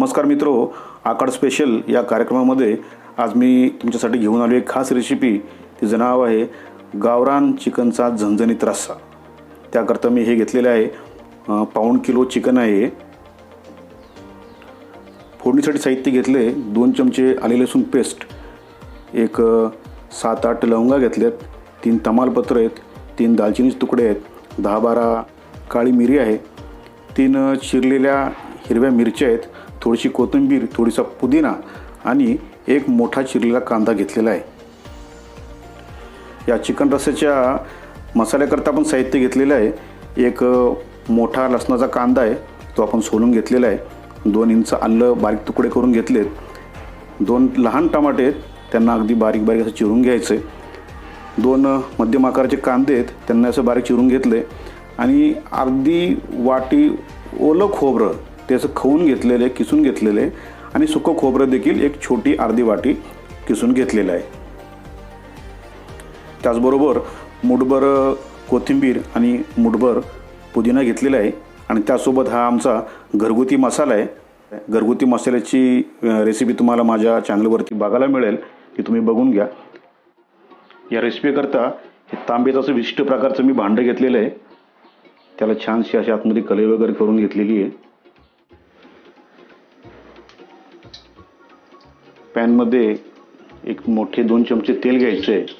नमस्कार मित्रो आकाड स्पेशल या कार्यक्रमामध्ये आज मी तुमच्यासाठी घेऊन आलो एक खास रेसिपी तिचं नाव आहे गावरान चिकनचा झणझणीत रस्सा. त्याकरता मी हे घेतलेलं आहे. पाऊण किलो चिकन आहे फोडणीसाठी साहित्य घेतले दोन चमचे आले लसूण पेस्ट एक सात आठ लवंगा घेतल्यात. तीन तमालपत्र आहेत. तीन दालचिनीचे तुकडे आहेत. दहा बारा काळी मिरी आहे. तीन चिरलेल्या हिरव्या मिरच्या आहेत. थोडीशी कोथिंबीर थोडीसा पुदिना आणि एक मोठा चिरलेला कांदा घेतलेला आहे. या चिकन रस्स्याच्या मसाल्याकरता आपण साहित्य घेतलेलं आहे. एक मोठा लसणाचा कांदा आहे तो आपण सोलून घेतलेला आहे. दोन इंच आलं बारीक तुकडे करून घेतलेत. दोन लहान टमाटे आहेत त्यांना अगदी बारीक बारीक असं चिरून घ्यायचं आहे. दोन मध्यम आकाराचे कांदे आहेत त्यांना असं बारीक चिरून घेतले आणि अगदी वाटी ओलं खोबरं ते असं खवून घेतलेलं आहे किसून घेतलेलं आहे आणि सुकं खोबरं देखील एक छोटी अर्धी वाटी किसून घेतलेलं आहे. त्याचबरोबर मुठभर कोथिंबीर आणि मुठभर पुदिना घेतलेला आहे आणि त्यासोबत हा आमचा घरगुती मसाला आहे. घरगुती मसाल्याची रेसिपी तुम्हाला माझ्या चॅनलवरती बघायला मिळेल ती तुम्ही बघून घ्या. या रेसिपीकरता हे तांब्याचं असं विशिष्ट प्रकारचं मी भांडं घेतलेलं आहे. त्याला छानशी अशी आतमध्ये कलई वगैरे करून घेतलेली आहे. पॅनमध्ये एक मोठे दोन चमचे तेल घ्यायचे. आहे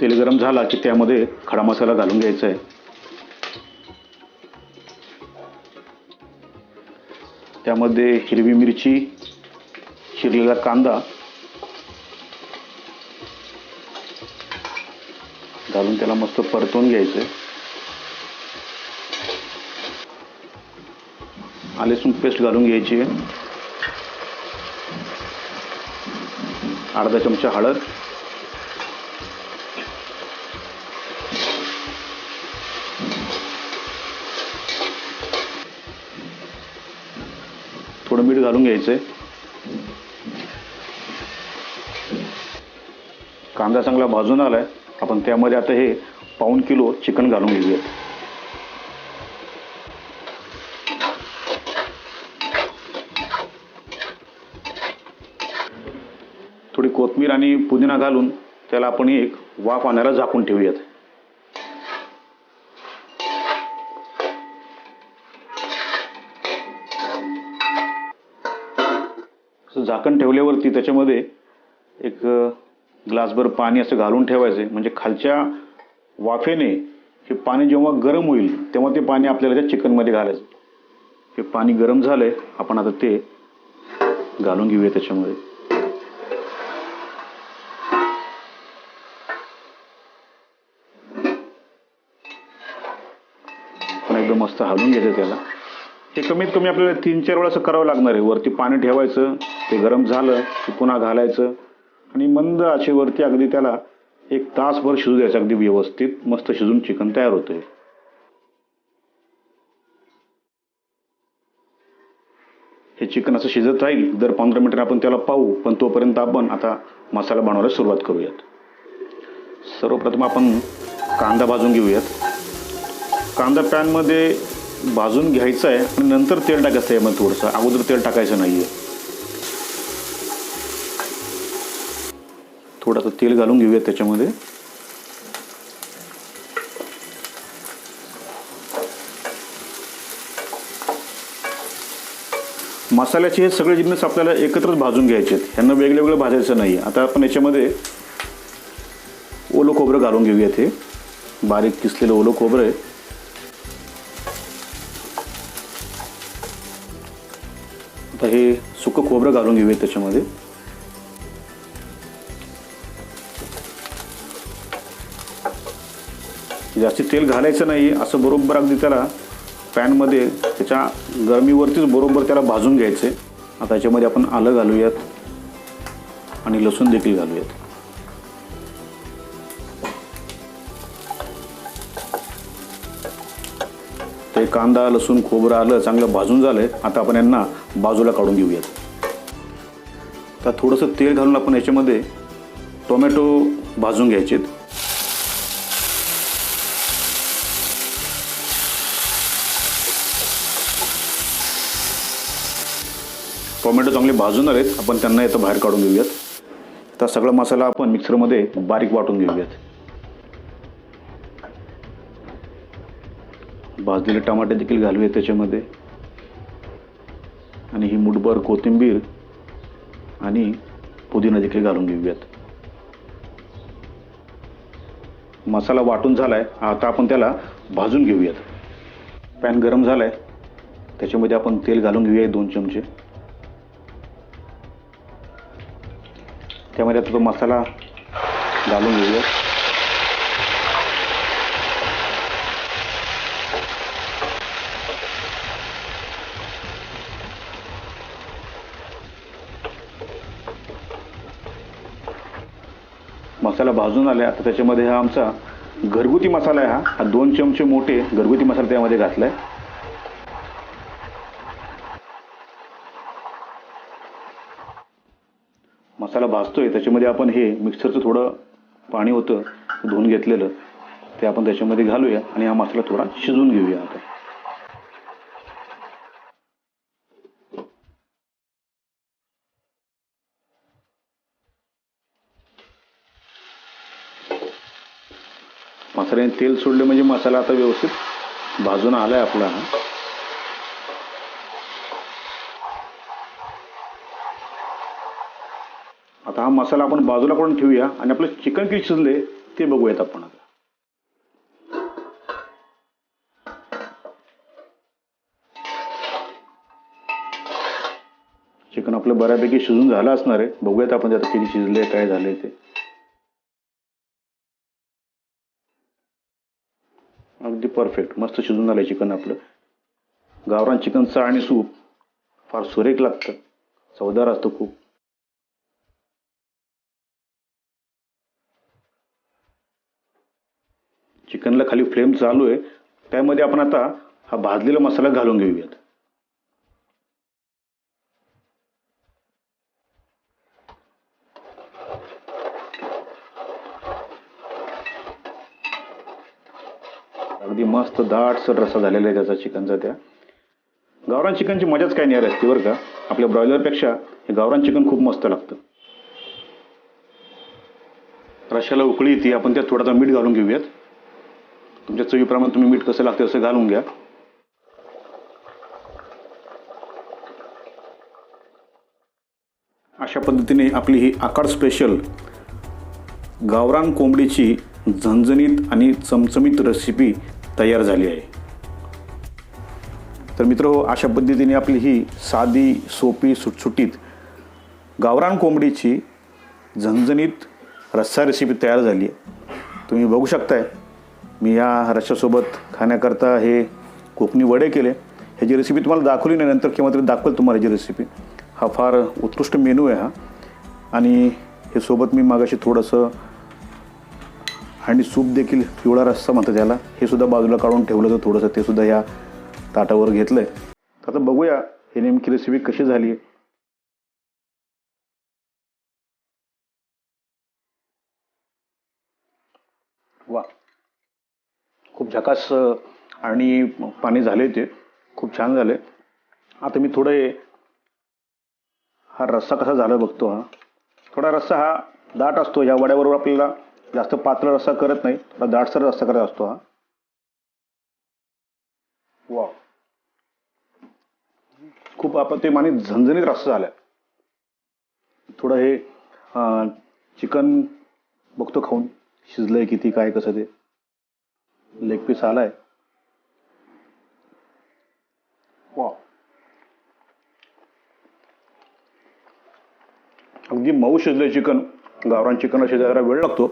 तेल गरम झाला की त्यामध्ये खडा मसाला घालून घ्यायचा आहे. त्यामध्ये हिरवी मिरची चिरलेला कांदा घालून त्याला मस्त परतवून घ्यायचं. आहे आलेसून पेस्ट घालून घ्यायची आहे. अर्धा चमचा हळद थोडं मीठ घालून घ्यायचंय कांदा चांगला भाजून आलाय आपण त्यामध्ये आता हे पाऊण किलो चिकन घालून घेऊयात थोडी कोथमीर आणि पुदिना घालून त्याला आपण एक वाफ आणायला झाकून ठेवूयात. झाकण ठेवल्यावरती त्याच्यामध्ये एक ग्लासभर पाणी असं घालून ठेवायचं. म्हणजे खालच्या वाफेने हे पाणी जेव्हा गरम होईल तेव्हा ते पाणी आपल्याला त्या चिकनमध्ये घालायचं. हे पाणी गरम झालंय आपण आता ते घालून घेऊया त्याच्यामध्ये. पण मस्त हलवून घ्यायचं त्याला. हे कमीत कमी आपल्याला तीन चार वेळा असं करावं लागणार आहे. वरती पाणी ठेवायचं ते गरम झालं की पुन्हा घालायचं आणि मंद आचेवरती अगदी त्याला एक तासभर शिजू द्यायचं. अगदी व्यवस्थित मस्त शिजून चिकन तयार होतंय. हे चिकन असं शिजत राहील. दर पंधरा मिनिटं आपण त्याला पाहू. पण तोपर्यंत आपण आता मसाला बनवायला सुरुवात करूयात. सर्वप्रथम आपण कांदा भाजून घेऊयात. कांदा पॅनमध्ये भाजून घ्यायचा आहे. आणि नंतर तेल टाकायचं आहे मग थोडंसं. अगोदर तेल टाकायचं नाही आहे थोडंसं तेल घालून घेऊयात त्याच्यामध्ये. मसाल्याचे हे सगळे जिन्नस आपल्याला एकत्रच भाजून घ्यायचे आहेत ह्यांना वेगळे वेगळं भाजायचं नाही आता आपण याच्यामध्ये ओलं खोबरं घालून घेऊयात हे. बारीक किसलेलं ओलं खोबरं आहे. आता हे सुकं खोबरं घालून घेऊया त्याच्यामध्ये. जास्ती तेल घालायचं नाही असं बरोबर अगदी त्याला पॅनमध्ये त्याच्या गरमीवरतीच बरोबर त्याला भाजून घ्यायचे आता याच्यामध्ये आपण आलं घालूयात आणि लसूण देखील घालूयात. ते कांदा लसूण खोबरं आलं चांगलं भाजून झालं आहे आता आपण यांना बाजूला काढून घेऊयात. तर थोडंसं तेल घालून आपण याच्यामध्ये टोमॅटो भाजून घ्यायचेत. टोमॅटो चांगले भाजून आलेत. आपण त्यांना येतं बाहेर काढून घेऊयात. आता सगळा मसाला आपण मिक्सरमध्ये बारीक वाटून घेऊयात. भाजलेले टमाटे देखील घालूयात त्याच्यामध्ये. आणि ही मुठभर कोथिंबीर आणि पुदिना देखील घालून घेऊयात. मसाला वाटून झालाय. आता आपण त्याला भाजून घेऊयात. पॅन गरम झालाय. त्याच्यामध्ये आपण तेल घालून घेऊया दोन चमचे. त्यामध्ये आता तो मसाला घालून घेऊया मसाला भाजून आल्या तर त्याच्यामध्ये हा आमचा घरगुती मसाला आहे हा. हा दोन चमचे मोठे घरगुती मसाला त्यामध्ये घातलाय. मसाला भाजतोय त्याच्यामध्ये आपण हे मिक्सरचं थोडं पाणी होतं धुवून घेतलेलं ते आपण त्याच्यामध्ये घालूया आणि हा मसाला थोडा शिजवून घेऊया आता. मसाल्याने तेल सोडले म्हणजे मसाला आता व्यवस्थित भाजून आलाय आपला. आता हा मसाला आपण बाजूला करून ठेवूया आणि आपलं चिकन किती शिजले ते बघूयात आपण आता. चिकन आपलं बऱ्यापैकी शिजून झालं असणार आहे. बघूयात आपण त्यात आता किती शिजले काय झाले ते. अगदी परफेक्ट मस्त शिजून झालं चिकन आपलं. गावरान चिकनचं आणि सूप. फार सुरेख लागतं. चवदार असतं खूप. चिकनला खाली फ्लेम चालू आहे. त्यामध्ये आपण आता हा भाजलेला मसाला घालून घेऊयात अगदी मस्त दाटसर रसा झालेला आहे त्याचा चिकनचा त्या. गावरान चिकनची मजाच काय नाही असते बरं का. आपल्या ब्रॉयलरपेक्षा हे गावरान चिकन खूप मस्त लागतं. रशाला उकळी येते. आपण त्यात थोडासा मीठ घालून घेऊयात. तुमच्या चवीप्रमाणे तुम्ही मीठ कसं लागतं असं घालून घ्या. अशा पद्धतीने आपली ही आकार स्पेशल गावरान कोंबडीची झणझणीत आणि चमचमीत रेसिपी तयार झाली आहे. तर मित्र अशा पद्धतीने आपली ही साधी सोपी सुटसुटीत गावरान कोंबडीची झणझणीत रस्सा रेसिपी तयार झाली आहे. तुम्ही बघू शकताय मी या रश्श्यासोबत खाण्याकरता हे कोकणी वडे केले. ह्याची रेसिपी तुम्हाला दाखवली नाही नंतर केव्हा तरी दाखवेल तुम्हाला ह्याची रेसिपी हा फार उत्कृष्ट मेनू आहे हा. आणि हे सोबत मी मागाशी थोडंसं आणि सूप देखील पिवळा रस्सा म्हणतात त्याला. हे सुद्धा बाजूला काढून ठेवलं तर थोडंसं. ते सुद्धा या ताटावर घेतलं आहे आता बघूया हे नेमकी रेसिपी कशी झाली. आहे वा. खूप झकास आणि पाणी झाले ते. खूप छान झाले आता मी थोडं हा रस्सा कसा झाला बघतो हा. थोडा रस्सा हा दाट असतो. या वड्याबरोबर आपल्याला जास्त पातळ रस्सा करत नाही थोडा दाटसर रस्सा करत असतो हा. वा खूप आपण ते माने झणझणीत रस्सा झालाय. थोडं हे चिकन बघतो खाऊन शिजलंय किती काय कसं ते. लेग पीस आलाय. वा अगदी मऊ शिजलंय चिकन. गावरान चिकनला शिजायला वेळ लागतो.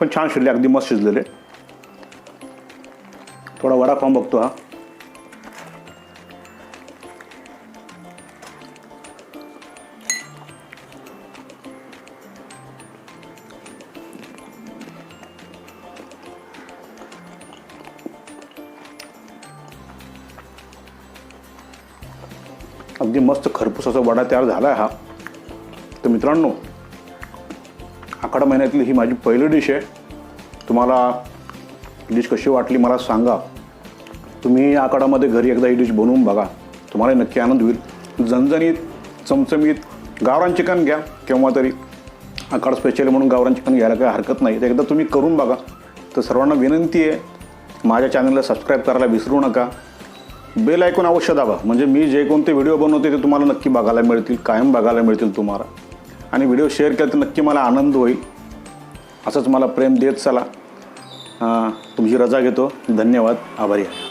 पण छान शिजले अगदी मस्त शिजलेले. थोडा वडा खाऊन बघतो हा. अगदी मस्त खरपूस असा वडा तयार झाला आहे हा. तर मित्रांनो आखाडा महिन्यातली ही माझी पहिली डिश आहे. तुम्हाला डिश कशी वाटली मला सांगा. तुम्ही आखाडामध्ये घरी एकदा ही डिश बनवून बघा. तुम्हाला नक्की आनंद होईल. झणझणीत चमचमीत गावरान चिकन घ्या. केव्हा तरी आखाड स्पेशल म्हणून गावरान चिकन घ्यायला काही हरकत नाही. तर एकदा तुम्ही करून बघा. तर सर्वांना विनंती आहे माझ्या चॅनलला सबस्क्राईब करायला विसरू नका. बेल ऐकून अवश्य दाबा. म्हणजे मी जे कोणते व्हिडिओ बनवते ते तुम्हाला नक्की बघायला मिळतील कायम बघायला मिळतील तुम्हाला. आणि व्हिडिओ शेअर केला तर नक्की मला आनंद होईल. असंच मला प्रेम देत चला. तुमची रजा घेतो. धन्यवाद. आभारी आहे.